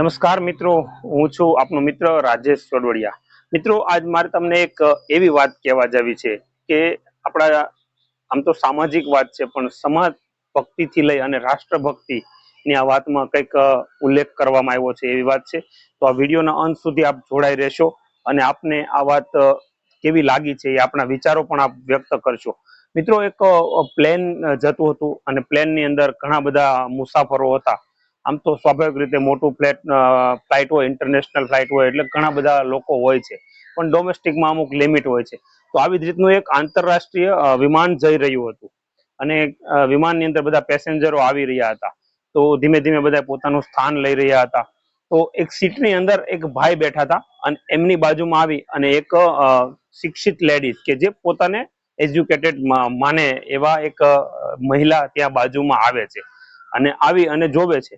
નમસ્કાર મિત્રો, હું છું આપનો મિત્ર રાજેશ ચોડવડિયા મિત્રો, આજ મારે તમને એક એવી વાત કહેવા જવી છે કે આપણા, આમ તો સામાજિક વાત છે, પણ સમાજ ભક્તિથી લઈ અને રાષ્ટ્રભક્તિ ની આ વાતમાં કંઈક ઉલ્લેખ કરવામાં આવ્યો છે એવી વાત છે. તો આ વિડીયોના અંત સુધી આપ જોડાઈ રહેશો અને આપને આ વાત કેવી લાગી છે એ આપણા વિચારો પણ આપ વ્યક્ત કરશો. મિત્રો, એક પ્લેન જતું હતું અને પ્લેનની અંદર ઘણા બધા મુસાફરો હતા. આમ તો સ્વાભાવિક રીતે મોટું ફ્લેટ ફ્લાઇટ હોય ઇન્ટરનેશનલ ફ્લાઇટ હોય, એટલે ઘણા બધા લોકો હોય છે. પણ ડોમેસ્ટિકમાં અમુક લિમિટ હોય છે. તો આવી જ રીતનું એક આંતરરાષ્ટ્રીય વિમાન જઈ રહ્યું હતું. અને વિમાનની અંદર બધા પેસેન્જરો આવી રહ્યા હતા. તો ધીમે ધીમે બધા પોતાનું સ્થાન લઈ રહ્યા હતા. તો એક સીટની અંદર એક ભાઈ બેઠા હતા અને એમની બાજુમાં આવી અને એક શિક્ષિત લેડીઝ કે જે પોતાને એજ્યુકેટેડ માને એવા એક મહિલા ત્યાં બાજુમાં આવે છે. અને આવી અને જોવે છે.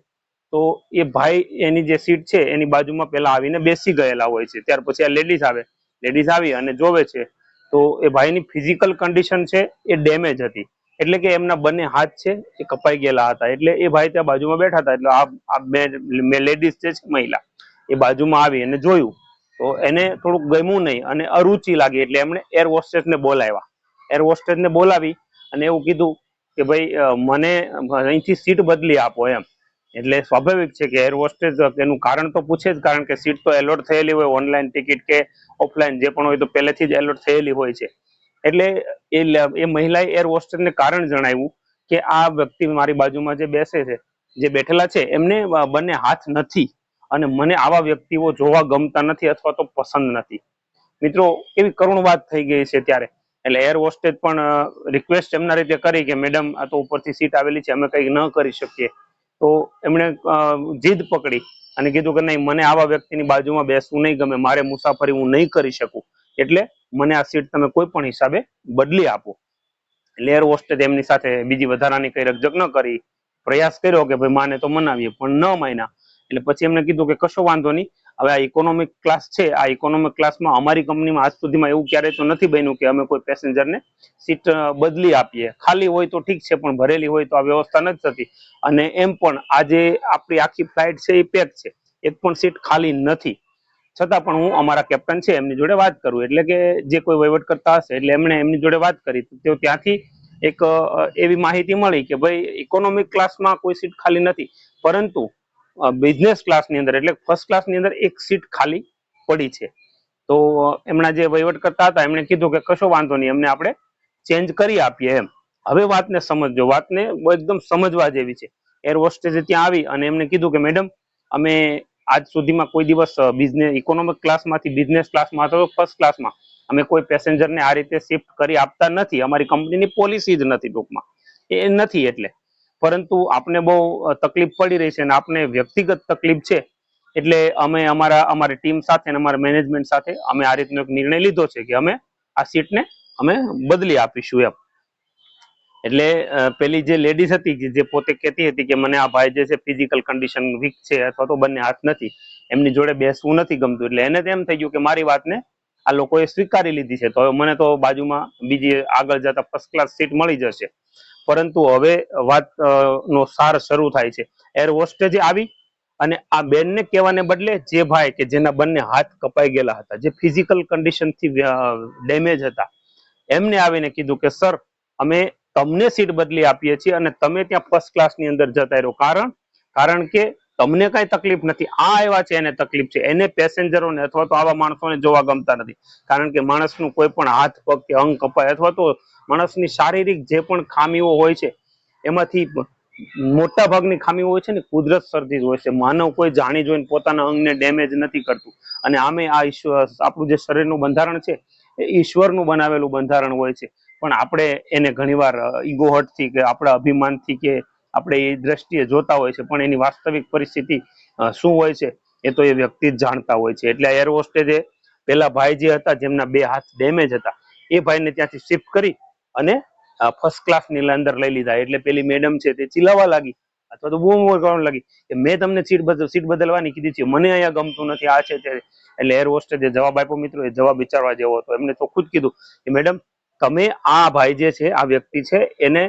તો એ ભાઈ એની જે સીટ છે, એની બાજુમાં પેલા આવીને બેસી ગયેલા હોય છે. ત્યાર પછી આ લેડીઝ આવે. લેડીઝ આવી અને જોવે છે. તો એ ભાઈની ફિઝિકલ કન્ડિશન છે, એ ડેમેજ હતી. એટલે કે એમના બંને હાથ છે, એ કપાઈ ગયેલા હતા. એટલે એ ભાઈ ત્યાં બાજુમાં બેઠા હતા. એટલે આ આ બે લેડીઝ જે છે મહિલા. એ બાજુમાં આવી અને જોયું. તો એને થોડુંક ગમ્યું નહીં અને અરુચિ લાગી. એટલે એમણે એર હોસ્ટેસને બોલાવ્યા. એર હોસ્ટેસને બોલાવી અને એવું કીધું કે ભાઈ મને અહીંથી સીટ બદલી આપો એમ. એટલે સ્વાભાવિક છે કે એર હોસ્ટેજ એનું કારણ તો પૂછે જ, કારણ કે સીટ તો એલોટ થયેલી હોય ઓનલાઈન ટિકિટ કે ઓફલાઈન જે પણ હોય તો પહેલેથી જ એલોટ થયેલી હોય છે. એટલે એ એ મહિલાએ એર હોસ્ટેજને કારણ જણાવ્યું કે આ વ્યક્તિ મારી બાજુમાં જે બેસે છે, જે બેઠેલા છે, એમને બંને હાથ નથી અને મને આવા વ્યક્તિઓ જોવા ગમતા નથી અથવા તો પસંદ નથી. મિત્રો, એવી કરુણ વાત થઈ ગઈ છે ત્યારે. એટલે એર હોસ્ટેજ પણ રિક્વેસ્ટ એમના રીતે કરી કે, મેડમ, આ તો ઉપરથી સીટ આવેલી છે, અમે કંઈ ન કરી શકીએ. તો એમણે જીદ પકડી અને કીધું કે નહીં, મને આવા વ્યક્તિની બાજુમાં બેસવું નહીં ગમે, મારે મુસાફરી હું નહીં કરી શકું. એટલે મને આ સીટ તમે કોઈ પણ હિસાબે બદલી આપો. એટલે એર હોસ્ટેસ એમની સાથે બીજી વધારાની કઈ રકજક ન કરી, પ્રયાસ કર્યો કે ભાઈ માને તો મનાવીએ, પણ ન માન્યા. એટલે પછી એમને કીધું કે કશો વાંધો નહીં હવે આ ઇકોનોમિક ક્લાસ છે, આ ઇકોનોમિક ક્લાસમાં અમારી કંપનીમાં આજ સુધીમાં એવું ક્યારેય તો નથી બન્યું કે અમે કોઈ પેસેન્જરને સીટ બદલી આપીએ. ખાલી હોય તો ઠીક છે, પણ ભરેલી હોય તો આ વ્યવસ્થા નથી થતી. અને એમ પણ આજે આપણી આખી ફ્લાઇટ છે એ પેક છે, એક પણ સીટ ખાલી નથી. છતાં પણ હું અમારા કેપ્ટન છે, એમની જોડે વાત કરું. એટલે કે જે કોઈ વહીવટ કરતા હશે, એટલે એમણે એમની જોડે વાત કરી. તો ત્યાંથી એક એવી માહિતી મળી કે ભાઈ ઇકોનોમિક ક્લાસમાં કોઈ સીટ ખાલી નથી. પરંતુ બિઝનેસ ક્લાસની અંદર, એટલે ફર્સ્ટ ક્લાસની અંદર એક સીટ ખાલી પડી છે. તો એમના જે વહીવટ કરતા હતા, એમણે કીધું કે કશો વાંધો નહીં, એમને આપણે ચેન્જ કરી આપીએ એમ. હવે વાતને સમજજો, વાતને એકદમ સમજવા જેવી છે. એર હોસ્ટેસે ત્યાં આવી અને એમને કીધું કે, મેડમ, અમે આજ સુધીમાં કોઈ દિવસ બિઝનેસ ઇકોનોમિક ક્લાસમાંથી બિઝનેસ ક્લાસમાં અથવા ફર્સ્ટ ક્લાસમાં અમે કોઈ પેસેન્જરને આ રીતે શિફ્ટ કરી આપતા નથી. અમારી કંપનીની પોલિસી જ નથી ટૂંકમાં. એ નથી એટલે. પરંતુ આપને બહુ તકલીફ પડી રહી છે અને આપને વ્યક્તિગત તકલીફ છે, એટલે અમે અમારા, અમારી ટીમ સાથે અને અમારા મેનેજમેન્ટ સાથે અમે આ રીતનો એક નિર્ણય લીધો છે કે અમે આ સીટને અમે બદલી આપીશું એમ. એટલે પેલી જે લેડીઝ હતી જે પોતે કહેતી હતી કે મને આ ભાઈ જે છે ફિઝિકલ કન્ડિશન વીક છે અથવા તો બંને હાથ નથી, એમની જોડે બેસવું નથી ગમતું, એટલે એને તેમ થઈ ગયું કે મારી વાતને આ લોકોએ સ્વીકારી લીધી છે. તો મને તો બાજુમાં બીજી આગળ જતા ફર્સ્ટ ક્લાસ સીટ મળી જશે. પરંતુ હવે વાત નો સાર શરૂ થાય છે. એર હોસ્ટેજે આવી અને આ બેનને કહેવાને બદલે જે ભાઈ કે જેના બંને હાથ કપાઈ ગયેલા હતા, જે ફિઝિકલ કન્ડિશનથી ડેમેજ હતા, એમને આવીને કીધું કે, સર, અમે તમને સીટ બદલી આપીએ છીએ અને તમે ત્યાં ફર્સ્ટ ક્લાસની અંદર જતા રહ્યો. કારણ કારણ કે તમને કઈ તકલીફ નથી. આ આવ્યા છે એને તકલીફ છે. એને પેસેન્જરોને અથવા તો આવા માણસોને જોવા ગમતા નથી. કારણ કે માણસનું કોઈ પણ હાથ, પગ કે અંગ કપાય અથવા તો માણસની શારીરિક જે પણ ખામીઓ હોય છે, એમાંથી મોટા ભાગની ખામીઓ હોય છે ને કુદરત સર્જી જ હોય છે. માનવ કોઈ જાણી જોઈને પોતાના અંગને ડેમેજ નથી કરતું. અને આમે આ ઈશ્વર આપણું જે શરીરનું બંધારણ છે, એ ઈશ્વરનું બનાવેલું બંધારણ હોય છે. પણ આપણે એને ઘણીવાર ઈગોહટથી કે આપણા અભિમાનથી કે આપણે એ દ્રષ્ટિએ જોતા હોય છે, પણ એની વાસ્તવિક પરિસ્થિતિ શું હોય છે, એ તો એ વ્યક્તિ જ જાણતા હોય છે. એટલે એર હોસ્ટેજે પેલા ભાઈ જે હતા, જેમના બે હાથ ડેમેજ હતા, એ ભાઈને ત્યાંથી શિફ્ટ કરી અને ફર્સ્ટ ક્લાસની અંદર લઈ લીધા. એટલે પેલી મેડમ છે તે ચીલાવા લાગી, અથવા તો બૂમ કરવા લાગી કે મેં તમને સીટ બદલ, સીટ બદલવાની કીધી છે, મને અહીંયા ગમતું નથી, આ છે તે. એટલે એર હોસ્ટેજે જવાબ આપ્યો, મિત્રો, એ જવાબ વિચારવા જેવો હતો. એમને ચોખ્ખું જ કીધું કે, મેડમ, તમે આ ભાઈ જે છે, આ વ્યક્તિ છે, એને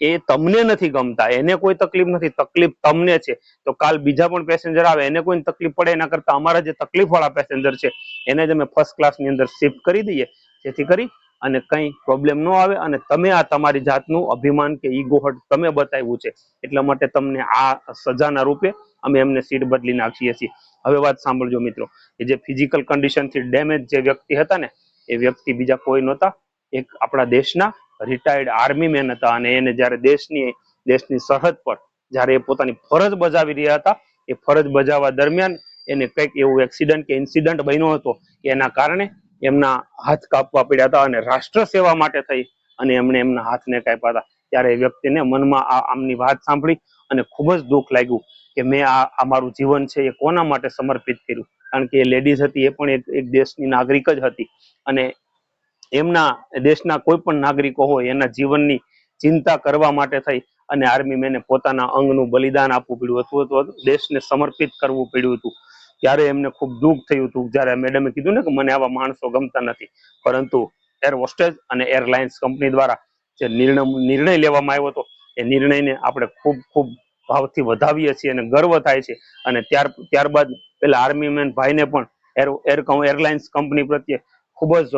એ તમને નથી ગમતા, એને કોઈ તકલીફ નથી, તકલીફ તમને છે. તો કાલ બીજા પણ પેસેન્જર આવે, એને કોઈ તકલીફ પડે, એના કરતા અમારા જે તકલીફ વાળા પેસેન્જર છે, એને જ અમે ફર્સ્ટ ક્લાસની અંદર શિફ્ટ કરી દઈએ, જેથી કરી અને કંઈ પ્રોબ્લેમ ન આવે અને તમે આ તમારી જાતનું અભિમાન કે ઈગોહટ તમે બતાવ્યું છે. એટલા માટે તમને આ સજાના રૂપે અમે એમને સીટ બદલી નાખીએ છીએ. હવે વાત સાંભળજો મિત્રો, કે જે ફિઝિકલ કન્ડિશનથી ડેમેજ જે વ્યક્તિ હતા ને, એ વ્યક્તિ બીજા કોઈ નહોતા, એક આપણા દેશના રિટાયર્ડ આર્મી મેન હતા અને એને જ્યારે દેશની દેશની સરહદ પર જ્યારે એ પોતાની ફરજ બજાવી રહ્યા હતા, એ ફરજ બજાવવા દરમિયાન એને કંઈક એવું એક્સિડન્ટ કે ઇન્સિડન્ટ બન્યો હતો કે એના કારણે એમના હાથ કાપવા પડ્યા હતા અને રાષ્ટ્ર સેવા માટે થઈ અને એમણે એમના હાથને કાપ્યા હતા. ત્યારે એ વ્યક્તિને મનમાં આ આમની વાત સાંભળી અને ખૂબ જ દુઃખ લાગ્યું કે મેં આ આ મારું જીવન છે એ કોના માટે સમર્પિત કર્યું? કારણ કે એ લેડીઝ હતી, એ પણ એક એક દેશની નાગરિક જ હતી અને એમના દેશના કોઈ પણ નાગરિકો હોય, એના જીવનની ચિંતા કરવા માટે થઈ અને આર્મી મેને પોતાના અંગનું બલિદાન આપવું પડ્યું હતું. દેશને સમર્પિત કરવું પડ્યું હતું. ત્યારે એમને ખૂબ દુઃખ થયું હતું. જ્યારે મેડમે કીધું ને કે મને આવા માણસો ગમતા નથી. પરંતુ એર હોસ્ટેજ અને એરલાઇન્સ કંપની દ્વારા જે નિર્ણય નિર્ણય લેવામાં આવ્યો હતો, એ નિર્ણયને આપણે ખૂબ ખૂબ ભાવથી વધાવીએ છીએ અને ગર્વ થાય છે. અને ત્યાર, ત્યારબાદ પેલા આર્મી મેન ભાઈને પણ એર એરલાઇન્સ કંપની પ્રત્યે ખૂબ જ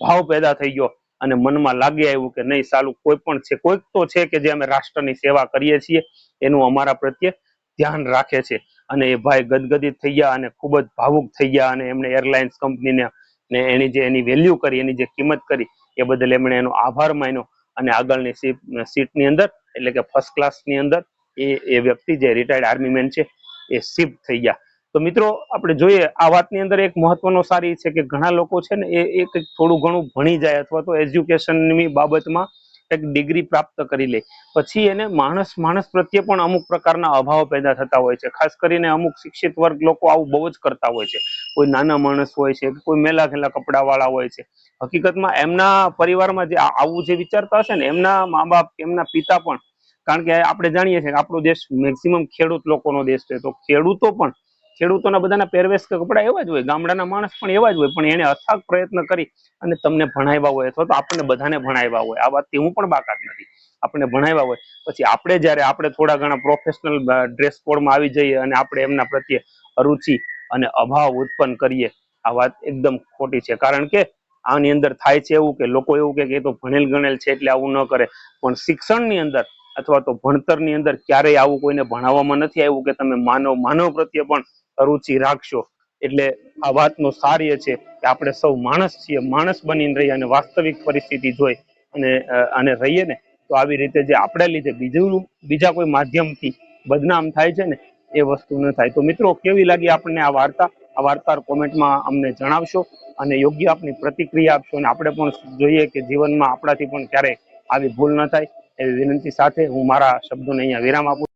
ભાવ પેદા થઈ ગયો અને મનમાં લાગી આવ્યું કે નહીં, સાલું કોઈ પણ છે, કોઈક તો છે કે જે અમે રાષ્ટ્રની સેવા કરીએ છીએ, એનું અમારા પ્રત્યે ધ્યાન રાખે છે. અને એ ભાઈ ગદગદિત થઈ ગયા અને ખૂબ જ ભાવુક થઈ ગયા અને એમણે એરલાઇન્સ કંપનીને ને એની જે એની વેલ્યુ કરી, એની જે કિંમત કરી, એ બદલ એમણે એનો આભાર માન્યો. અને આગળની સીટ, સીટની અંદર, એટલે કે ફર્સ્ટ ક્લાસની અંદર, એ એ વ્યક્તિ જે રિટાયર્ડ આર્મીમેન છે, એ શિફ્ટ થઈ ગયા. તો મિત્રો, આપણે જોઈએ, આ વાતની અંદર એક મહત્વનો સારી છે કે ઘણા લોકો છે ને એ એક થોડું ઘણું ભણી જાય અથવા તો એજ્યુકેશનની બાબતમાં એક ડિગ્રી પ્રાપ્ત કરી લે. પછી એને માણસ માણસ પ્રત્યે પણ અમુક પ્રકારના અભાવ પેદા થતા હોય છે. ખાસ કરીને અમુક શિક્ષિત વર્ગ લોકો આવું બહુ જ કરતા હોય છે. કોઈ નાના માણસ હોય છે, કોઈ મેલા ઘેલા કપડાવાળા હોય છે. હકીકતમાં એમના પરિવારમાં જે આવું જે વિચારતા હશે ને, એમના મા બાપ એમના પિતા પણ, કારણ કે આપણે જાણીએ છીએ આપણો દેશ મેક્સિમમ ખેડૂત લોકોનો દેશ છે. તો ખેડૂતો પણ ખેડૂતોના બધાના પહેરવેશ કે કપડા એવા જ હોય, ગામડાના માણસ પણ એવા જ હોય, પણ એને અથાગ પ્રયત્ન કરી અને તમને ભણાવ્યા હોય અથવા તો આપણને બધાને ભણાવ્યા હોય. આ વાતથી હું પણ બાકાત નથી. આપણને ભણાવ્યા હોય. પછી આપણે જ્યારે આપણે થોડા ઘણા પ્રોફેશનલ ડ્રેસ કોડમાં આવી જઈએ અને આપણે એમના પ્રત્યે અરુચિ અને અભાવ ઉત્પન્ન કરીએ, આ વાત એકદમ ખોટી છે. કારણ કે આની અંદર થાય છે એવું કે લોકો એવું કે એ તો ભણેલ ગણેલ છે એટલે આવું ન કરે. પણ શિક્ષણની અંદર અથવા તો ભણતરની અંદર ક્યારેય આવું કોઈને ભણાવવામાં નથી આવ્યું કે તમે માનવ માનવ પ્રત્યે પણ રુચિ રાખશો. એટલે આ સાર એ છે કે આપણે સૌ માણસ છીએ, માણસ બનીને રહીએ અને વાસ્તવિક પરિસ્થિતિ જોઈ અને અને રહીએ ને, તો આવી રીતે જે આપણે લીધે બીજું, બીજા કોઈ માધ્યમથી બદનામ થાય છે ને, એ વસ્તુ ન થાય. તો મિત્રો, કેવી લાગી આપણને આ વાર્તા? આ વાર્તા કોમેન્ટમાં અમને જણાવશો અને યોગ્ય આપની પ્રતિક્રિયા આપશો અને આપણે પણ જોઈએ કે જીવનમાં આપણાથી પણ ક્યારેય આવી ભૂલ ન થાય. એવી વિનંતી સાથે હું મારા શબ્દોને અહીંયા વિરામ આપું